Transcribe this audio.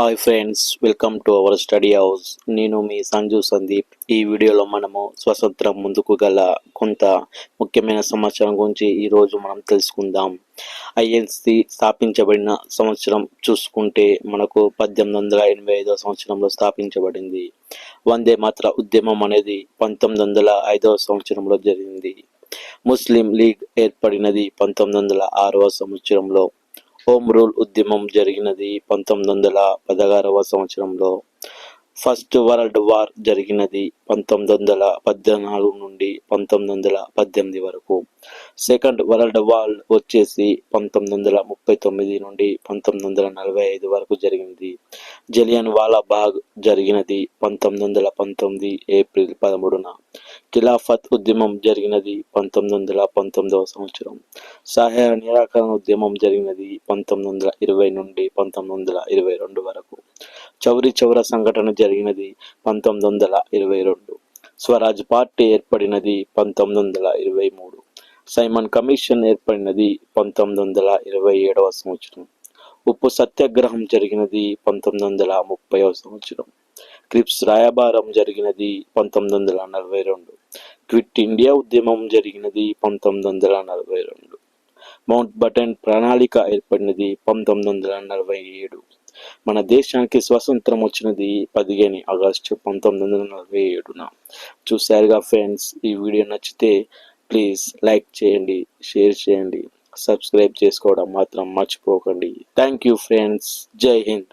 Hi friends welcome to our study house నేను మీ సంజు సందీప్. ఈ వీడియోలో మనము స్వతంత్రం ముందుకు గల కొంత ముఖ్యమైన సమాచారం గురించి ఈరోజు మనం తెలుసుకుందాం. ఐఎన్సి స్థాపించబడిన సంవత్సరం చూసుకుంటే మనకు పద్దెనిమిది వందల ఎనభై ఐదవ సంవత్సరంలో స్థాపించబడింది. వందే మాత్ర ఉద్యమం అనేది పంతొమ్మిది వందల ఐదవ సంవత్సరంలో జరిగింది. ముస్లిం లీగ్ ఏర్పడినది పంతొమ్మిది వందల ఆరవ సంవత్సరంలో. హోమ్ రూల్ ఉద్యమం జరిగినది పంతొమ్మిది వందల పదహారవ సంవత్సరంలో. ఫస్ట్ వరల్డ్ వార్ జరిగినది పంతొమ్మిది వందల పద్నాలుగు నుండి పంతొమ్మిది వందల పద్దెనిమిది వరకు. సెకండ్ వరల్డ్ వార్ వచ్చేసి పంతొమ్మిది వందల ముప్పై తొమ్మిది నుండి పంతొమ్మిది వందల నలభై ఐదు వరకు జరిగినది. జలియన్ వాలా బాగ్ జరిగినది పంతొమ్మిది వందల పంతొమ్మిది ఏప్రిల్ పదమూడున. ఖిలాఫత్ ఉద్యమం జరిగినది పంతొమ్మిది వందల పంతొమ్మిదవ సంవత్సరం. సహాయ నిరాకరణ ఉద్యమం జరిగినది పంతొమ్మిది వందల ఇరవై నుండి పంతొమ్మిది వందల ఇరవై రెండు వరకు. చౌరి చౌర సంఘటన జరిగినది పంతొమ్మిది వందల ఇరవై రెండు. స్వరాజ్ పార్టీ ఏర్పడినది పంతొమ్మిది వందల ఇరవై మూడు. సైమన్ కమిషన్ ఏర్పడినది పంతొమ్మిది వందల ఇరవై ఏడవ సంవత్సరం. ఉప్పు సత్యాగ్రహం జరిగినది పంతొమ్మిది వందల ముప్పైవ సంవత్సరం. క్రిప్స్ రాయబారం జరిగినది పంతొమ్మిది వందల నలభై రెండు. క్విట్ ఇండియా ఉద్యమం జరిగినది పంతొమ్మిది వందల నలభై రెండు. మౌంట్ బటన్ ప్రణాళిక ఏర్పడినది పంతొమ్మిది వందల నలభై ఏడు. మన దేశానికి స్వతంత్రం వచ్చినది పదిహేను ఆగస్టు పంతొమ్మిది వందల నలభై ఏడున. చూశారుగా ఫ్రెండ్స్ ఈ వీడియో నచ్చితే ప్లీజ్ లైక్ చేయండి షేర్ చేయండి సబ్స్క్రైబ్ చేసుకోవడం మాత్రం మర్చిపోకండి. Thank you friends. జై హింద్.